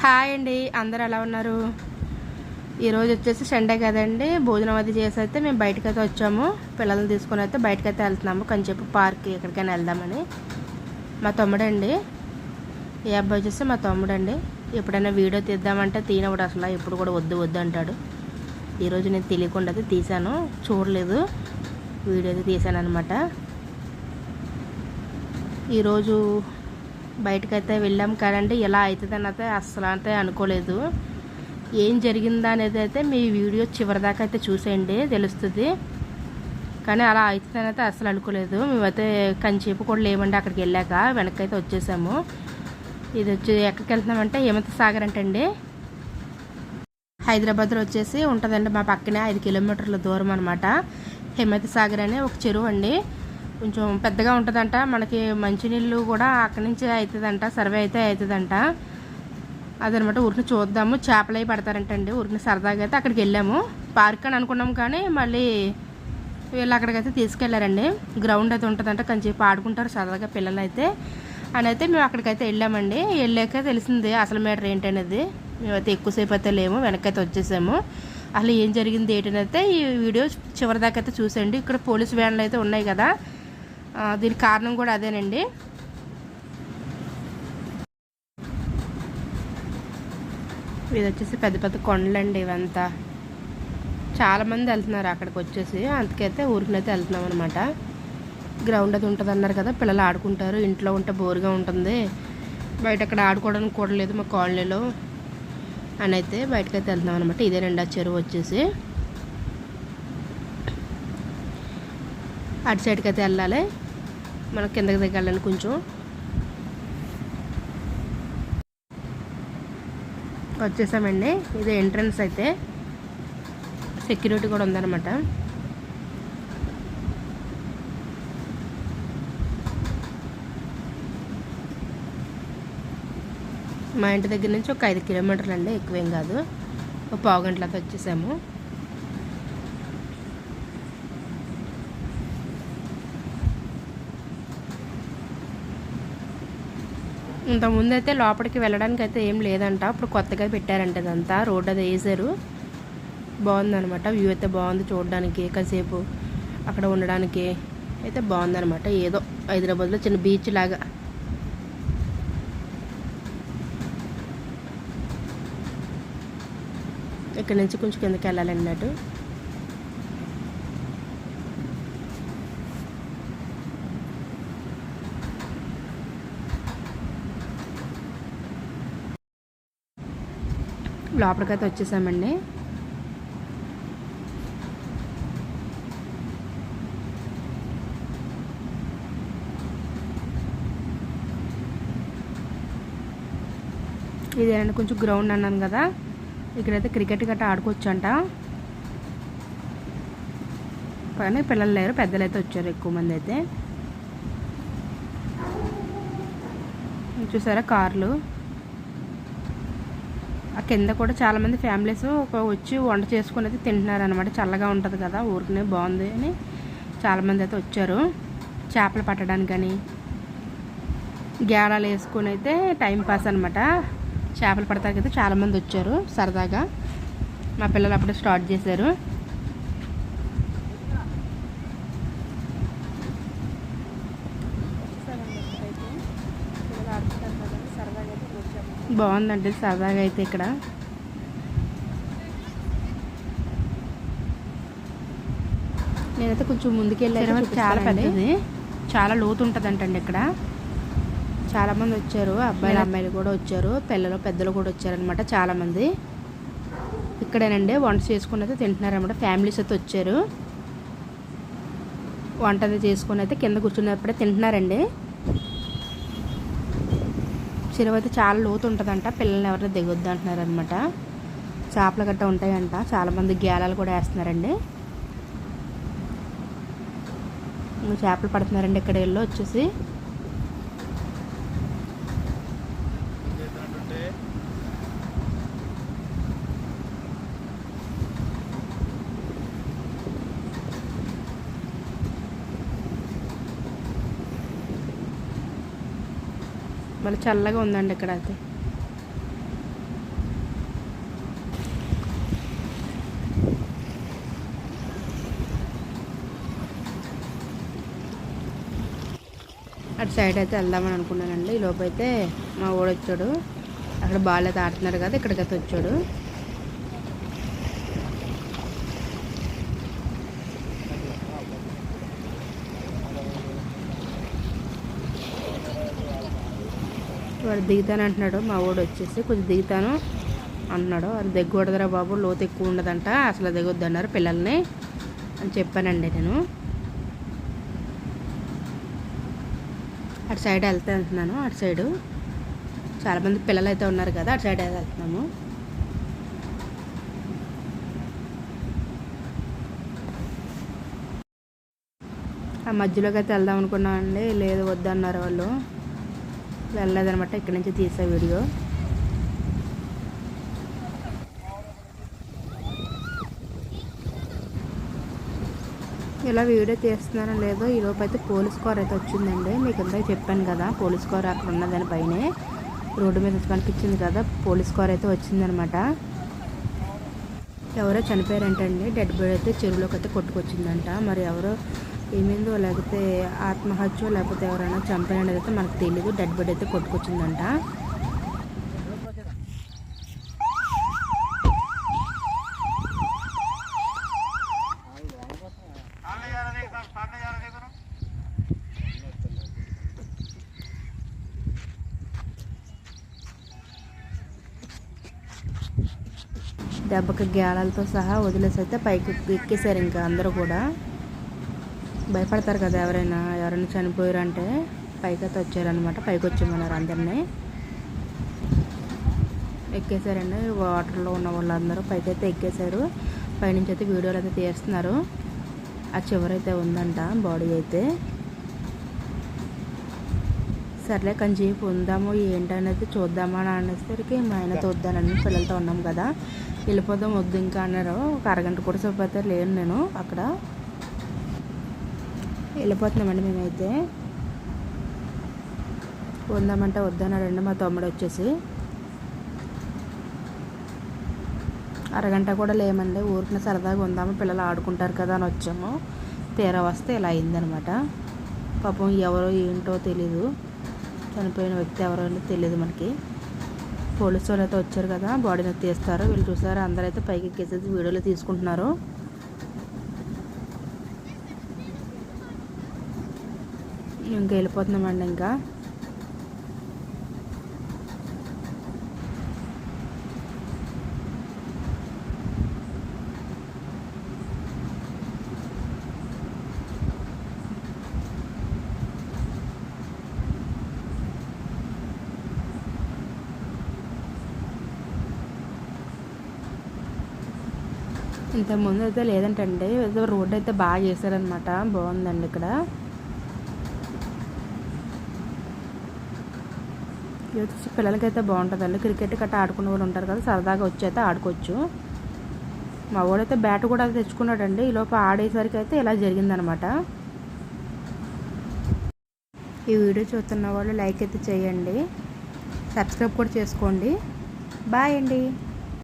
Hi అండి అందరు ఎలా ఉన్నారు? ఈరోజు వచ్చేసి సండే కదండి భోజనం అది చేసి అయితే మేము బయటకు అయితే వచ్చాము. పిల్లల్ని తీసుకొని అయితే బయటకు అయితే వెళ్తున్నాము కొంచెంసేపు పార్క్ ఎక్కడికైనా వెళ్దామని. మా తమ్ముడండి ఈ అబ్బాయి వచ్చేసి మా తమ్ముడండి. ఎప్పుడైనా వీడియో తీద్దామంటే తీనప్పుడు అసలు ఎప్పుడు కూడా వద్దు వద్దు అంటాడు. ఈరోజు నేను తెలియకుండా అయితే తీశాను చూడలేదు. వీడియో అయితే తీశాను అనమాట ఈరోజు బయటకైతే వెళ్ళాం కదండి ఇలా అవుతుందని అయితే అస్సలు అయితే అనుకోలేదు. ఏం జరిగిందా అనేది అయితే మీ వీడియో చివరిదాకా అయితే చూసేయండి తెలుస్తుంది. కానీ అలా అవుతుందని అయితే అస్సలు అనుకోలేదు. మేమైతే కంచేపు కూడా లేమండి అక్కడికి వెళ్ళాక వెనకైతే వచ్చేసాము. ఇది వచ్చి ఎక్కడికి వెళ్తున్నామంటే హేమంత సాగర్ అంటండి. హైదరాబాద్లో వచ్చేసి ఉంటుందండి మా పక్కనే ఐదు కిలోమీటర్ల దూరం అనమాట హేమతి సాగర్ అనే ఒక చెరువు అండి. కొంచెం పెద్దగా ఉంటుందంట. మనకి మంచినీళ్ళు కూడా అక్కడి నుంచి అవుతుందంట సర్వే అయితే అవుతుందంట అదనమాట ఊరిని చూద్దాము. చేపలు అవి పడతారంటండి. ఊరిని సరదాగా అయితే అక్కడికి వెళ్ళాము. పార్క్ అని అనుకున్నాం కానీ మళ్ళీ వీళ్ళు అక్కడికైతే తీసుకెళ్ళారండి. గ్రౌండ్ అయితే ఉంటుందంట. కొంచెం ఆడుకుంటారు సరదాగా పిల్లలు అయితే అని అయితే మేము అక్కడికైతే వెళ్ళామండి. వెళ్ళాక తెలిసింది అసలు మీటర్ ఏంటనేది. మేమైతే ఎక్కువసేపు అయితే లేము. వెనకైతే వచ్చేసాము. అసలు ఏం జరిగింది ఏంటనైతే ఈ వీడియో చివరిదాకా అయితే చూసండి ఇక్కడ పోలీస్ వ్యాన్లు అయితే ఉన్నాయి కదా. దీనికి కారణం కూడా అదేనండి. ఇది వచ్చేసి పెద్ద పెద్ద కొండలండి ఇవంతా. చాలామంది వెళ్తున్నారు అక్కడికి వచ్చేసి. అందుకైతే ఊరికినైతే వెళ్తున్నాం అనమాట గ్రౌండ్ అది ఉంటుంది అన్నారు కదా పిల్లలు ఆడుకుంటారు. ఇంట్లో ఉంటే బోర్గా ఉంటుంది. బయట అక్కడ ఆడుకోవడానికి కూడా లేదు మా కాలనీలో. అని అయితే బయటకైతే వెళ్తున్నాం అనమాట ఇదేనండి ఆ చెరువు వచ్చేసి. అటు సైడ్కి అయితే వెళ్ళాలి. మనం కిందకి దిగాలని కొంచెం. వచ్చేసామండి. ఇది ఎంట్రన్స్ అయితే. సెక్యూరిటీ కూడా ఉందన్నమాట. మా ఇంటి దగ్గర నుంచి ఒక ఐదు కిలోమీటర్లు అండి ఎక్కువేం కాదు. ఒక పావు గంటలతో వచ్చేసాము. ఇంతకుముందు అయితే లోపలికి వెళ్ళడానికి అయితే ఏం లేదంట. ఇప్పుడు కొత్తగా పెట్టారంట ఇదంతా. రోడ్ అది వేసారు బాగుందనమాట వ్యూ అయితే బాగుంది చూడడానికి కాసేపు. అక్కడ ఉండడానికి అయితే బాగుందనమాట ఏదో హైదరాబాద్లో చిన్న బీచ్ లాగా. ఇక్కడ నుంచి కొంచెం కిందకి వెళ్ళాలన్నట్టు లోపలికైతే వచ్చేసామండి. ఇదేనండి కొంచెం గ్రౌండ్ అన్నాను కదా ఇక్కడైతే క్రికెట్ గట్రా ఆడుకోవచ్చు అంట కానీ పిల్లలు లేరు పెద్దలు అయితే వచ్చారు ఎక్కువ మంది అయితే. చూసారా కార్లు? కింద కూడా చాలామంది ఫ్యామిలీస్ ఒక వచ్చి వంట చేసుకుని అయితే తింటున్నారు అనమాట చల్లగా ఉంటుంది కదా ఊరికనే బాగుంది అని చాలామంది అయితే వచ్చారు. చేపలు పట్టడానికి కానీ గేడాలు వేసుకొని అయితే టైం పాస్ అనమాట చేపలు పడతానికి అయితే చాలామంది వచ్చారు సరదాగా. మా పిల్లలు అప్పుడే స్టార్ట్ చేశారు. బాగుందండి సరదాగా అయితే ఇక్కడ. నేనైతే కొంచెం ముందుకెళ్ళి చాలా పెద్దది. చాలా లోతు ఉంటుందంటండి ఇక్కడ చాలామంది వచ్చారు అబ్బాయిలు అమ్మాయిలు కూడా వచ్చారు పిల్లలు పెద్దలు కూడా వచ్చారనమాట చాలామంది ఇక్కడేనండి వంట చేసుకుని అయితే తింటున్నారనమాట ఫ్యామిలీస్ అయితే వచ్చారు. వంట చేసుకుని అయితే కింద కూర్చున్నప్పుడే తింటున్నారండి. చెరువు అయితే చాలా లోతు ఉంటుందంట పిల్లల్ని ఎవరైనా దిగొద్దు అంటున్నారు అనమాట చేపలు గట్ట ఉంటాయంట. చాలామంది గేలాలు కూడా వేస్తున్నారండి. చేపలు పడుతున్నారండి ఇక్కడ వెళ్ళి వచ్చేసి. మళ్ళీ చల్లగా ఉందండి ఇక్కడ అయితే. అటు సైడ్ అయితే వెళ్దామని అనుకున్నానండి. ఈ లోపు అయితే మా ఓడొచ్చాడు. అక్కడ బాగాలేదు ఆడుతున్నారు కదా ఇక్కడికైతే వచ్చాడు. వాడు దిగుతాను అంటున్నాడు. మా ఊడు వచ్చేసి కొంచెం దిగుతాను అంటున్నాడు అది దిగకూడదురా బాబు లోతు ఎక్కువ ఉండదంట అసలు దిగొద్దు అన్నారు పిల్లల్ని అని చెప్పానండి నేను. అటు సైడ్ వెళ్తా అంటున్నాను అటు సైడు. చాలామంది పిల్లలు అయితే ఉన్నారు కదా అటు సైడ్ వెళ్తున్నాము. ఆ మధ్యలోకి అయితే వెళ్దాం అనుకున్నామండి. లేదు వద్దన్నారు వాళ్ళు. వెళ్ళలేదనమాట ఇక్కడి నుంచి తీసే వీడియో. ఇలా వీడియో తీస్తున్నానో లేదో ఈ అయితే పోలీస్ కార్ అయితే వచ్చిందండి. మీకు ఇందాక చెప్పాను కదా పోలీస్ కార్ అక్కడ ఉన్నదని పైనే రోడ్డు మీద కనిపించింది కదా పోలీస్ కార్ అయితే వచ్చిందనమాట ఎవరో చనిపోయారంటండి డెడ్ బాడీ అయితే చెరువులోకి అయితే కొట్టుకొచ్చిందంట. మరి ఎవరో ఏమైందో లేకపోతే ఆత్మహత్య లేకపోతే ఎవరైనా చంపారనేది అయితే మనకు తెలియదు డెడ్ బాడీ అయితే కొట్టుకొచ్చిందంట. దెబ్బకి గేళాలతో సహా వదిలేసి అయితే పైకి ఎక్కేశారు ఇంకా అందరూ కూడా. భయపడతారు కదా ఎవరైనా? ఎవరైనా చనిపోయారు అంటే పైకి అయితే వచ్చారనమాట పైకి వచ్చేమన్నారు అందరినీ. ఎక్కేశారండి. వాటర్లో ఉన్న వాళ్ళందరూ పైకి అయితే ఎక్కేశారు. పైనుంచి అయితే వీడియోలు అయితే తీస్తున్నారు. ఆ చివరైతే ఉందంట బాడీ అయితే. సర్లే కొంచెంసేపు ఉందాము ఏంటనేది చూద్దామా అని అనేసరికి మా ఆయనతో వద్దానని పిల్లలతో ఉన్నాం కదా. వెళ్ళిపోదాం వద్దు ఇంకా అన్నారు. ఒక అరగంట కూడా సేపు లేను నేను అక్కడ. వెళ్ళిపోతున్నామండి మేమైతే. ఉందామంటే వద్దన్నాడండి మా తమ్ముడు వచ్చేసి. అరగంట కూడా లేమండి ఊరికిన సరదాగా ఉందాము పిల్లలు ఆడుకుంటారు కదా అని వచ్చాము. తీరా వస్తే ఇలా అయిందనమాట. పాపం ఎవరో ఏంటో తెలీదు. చనిపోయిన వ్యక్తి ఎవరో తెలియదు మనకి. పోలీసు వాళ్ళు అయితే వచ్చారు కదా బాడీని తీస్తారు. వీళ్ళు చూసారు? అందరైతే పైకి ఎక్కేసేసి వీడియోలు తీసుకుంటున్నారు. ఇంకా వెళ్ళిపోతున్నామండి ఇంకా. ఇంతకుముందు అయితే లేదంటండి. ఏదో రోడ్ అయితే బాగా చేశారనమాట బాగుందండి ఇక్కడ. వచ్చి పిల్లలకైతే బాగుంటుందండి. క్రికెట్ గట్ట ఆడుకునే వాళ్ళు ఉంటారు కదా సరదాగా వచ్చి అయితే ఆడుకోవచ్చు. మా వాడైతే బ్యాట్ కూడా తెచ్చుకున్నాడండి. ఈలోపు ఆడేసరికి అయితే ఇలా జరిగిందనమాట. ఈ వీడియో చూస్తున్న వాళ్ళు లైక్ అయితే చేయండి. సబ్స్క్రైబ్ కూడా చేసుకోండి. బాయ్ అండి.